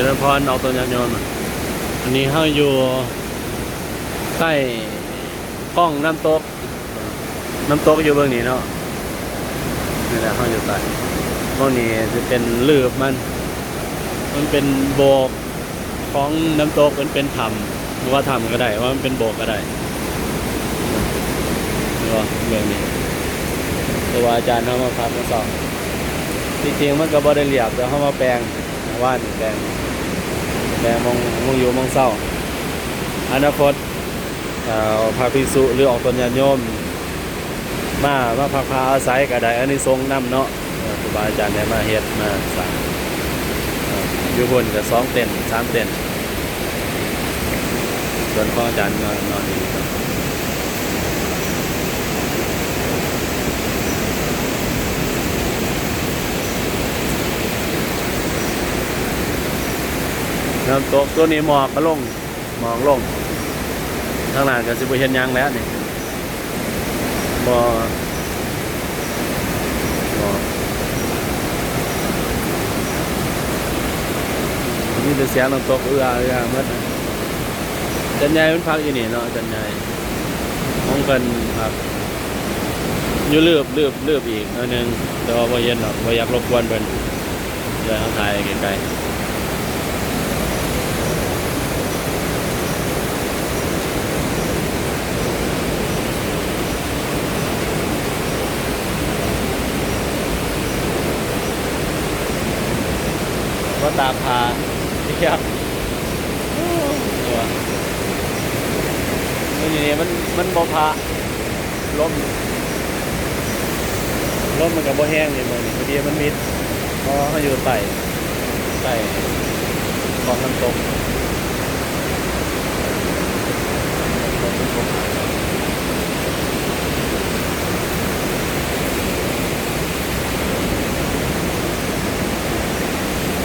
จริญพรเอาตัวยานยนต์อันนี้เขาอยู่ใต้ห้องน้ำตก น้ำตกอยู่เบื้องนี้เนาะนี่แหละเขาอยู่ใต้เบื้องนี้จะเป็นลืบมัน มันเป็นโบกของน้ำตกมันเป็นถ้ำหรือว่าถ้ำก็ได้ว่ามันเป็นโบกก็ได้นี่ว่าเบื้องนี้ต่ว่าอาจารย์เขามาพักมาสอบที่จริงมันก็บ่ได้เรียบแต่เขามาแปลงว่านแปลง แปลงมองมองอยู่มองเศร้าอนาคตอ่อพระภิกษุหรือออกตนญาณโยม มามาพักพาอาศัยก็ไดอันนี้ทรงนำเนาะครูบาอาจารย์ได้มาเฮ็ดมาสางเอ่ออยู่บนกับสองเต็นสามเต็นส่วนของอาจารย์นอนนอนอยู่ น้ำตกตัวนี้หมอกก็ลงหมอกลงทางหน้าก็สิบเห็นยังแล้วนี่บ่บ่มีแต่เสียงน้ำตกเอื้อเอื้อหมดนะจันใหญ่มันพักอยู่นี่เนาะจันใหญ่มองกันครับอยู่ลืบลืบลืบอีกหนิดนึงแต่ว่าบ่เย็นหรอกบ่อยากรบกวนเพิ่นเดี๋ยวเขาถ่ายไกลๆ ก็ตามพาเที่ยวตัวมันอยู่นี่มันมันบ่พาลมลมมันกับบ่แห้งนี่มันพอดีมันมิดเพราะเขาอยู่ใต้ใต้ของน้ำตก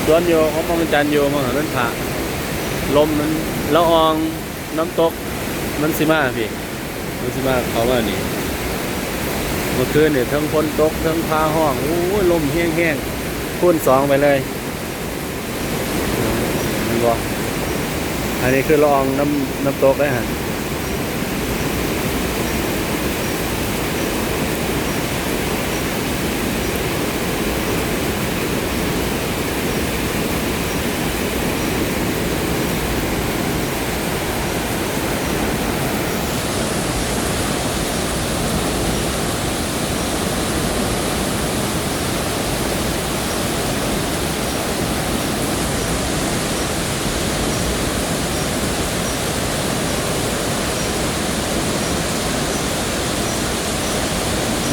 สวนอยู่ของพระจันทร์อยู่มหานันผาลมมันละอองน้ำตก มันสิมาพี่ มันสิมาเขาว่านี่เมื่อคืนเนี่ยทั้งฝนตกทั้งพาห้องโอ้ยลมแห้งๆคูณสองไปเลยเห็นบ่อันนี้คือละอองน้ำน้ำตกเลยฮะ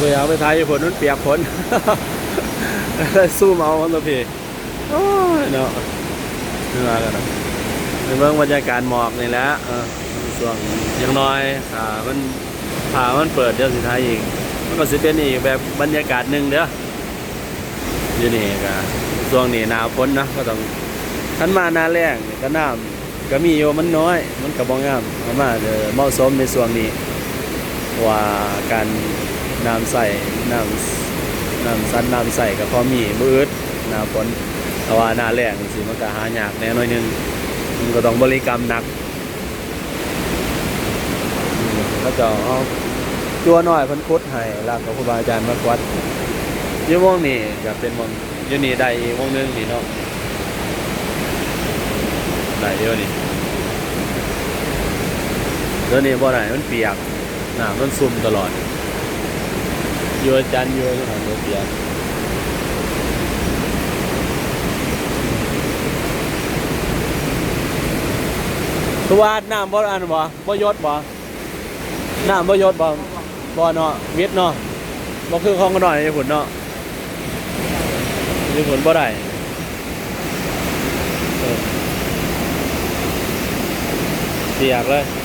เวลาไปถ่ายอยู่ฝนมันเปียกฝนสู้เมามันตัวพี่โอ้ยเนาะนี่มากันนะในเมืองบรรยากาศหมอกนี่แหละส่วงอยังน้อยอ่ามันผ่ามันเปิดเดี๋ยวสิท้ายอีกมันก็สิเป็นอีกแบบบรรยากาศหนึ่งเด้ออยู่นี่ก็ช่วงนี้หนาวฝนนะก็ต้องทันมาหน้าแรงก็น้ำก็มีอยู่มันน้อย มันก็บ่งามเอามาเดี๋ยวเหมาะสมในช่วงนี้ว่าการ น้ำใส่น้ำน้ำซัดน้ำใส่ก็พอมีมืดหน้าฝนแต่ว่าหน้าแรงสิมันก็หายากแน่น้อยหนึงมันก็ต้องบริกรรมหนักอืมเขาจะเอาตัวหน้อยพันคุดให้ล้วก็ครูบาอาจารย์มากวัดยี่วงนี้ก็เป็นวงยี่นี่ได้อีกวงนึงนี่เนาะได้เดียวนี่ตัวนี้บ่ได้มันเปียกน้ำมันซุ่มตลอด ยอาจันโยสถานโยเปียกตัวาดน้ำบ่อันบ่บ่ยศบ่น้ำบ่ยศบ่บ่เนาะวิทย์เนาะบ่คือของกันหน่อยญี่ปุ่นเนาะญี่ปุ่นบ่ได้เออเปียกเลย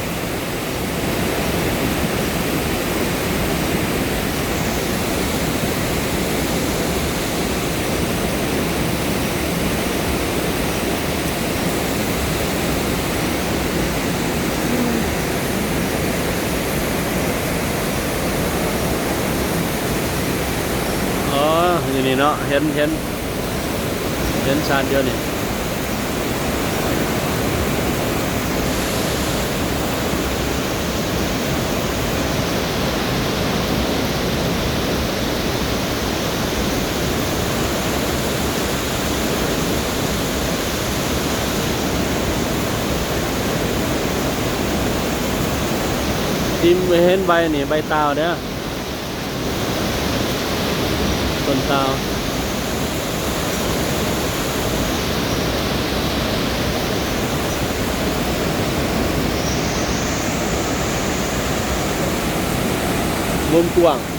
นี่เนาะเห็นเห็นเห็นชานเดียวนี่ทิมเห็นใบนี่ใบตาวเด้อ ต้นตาวมุมกว้าง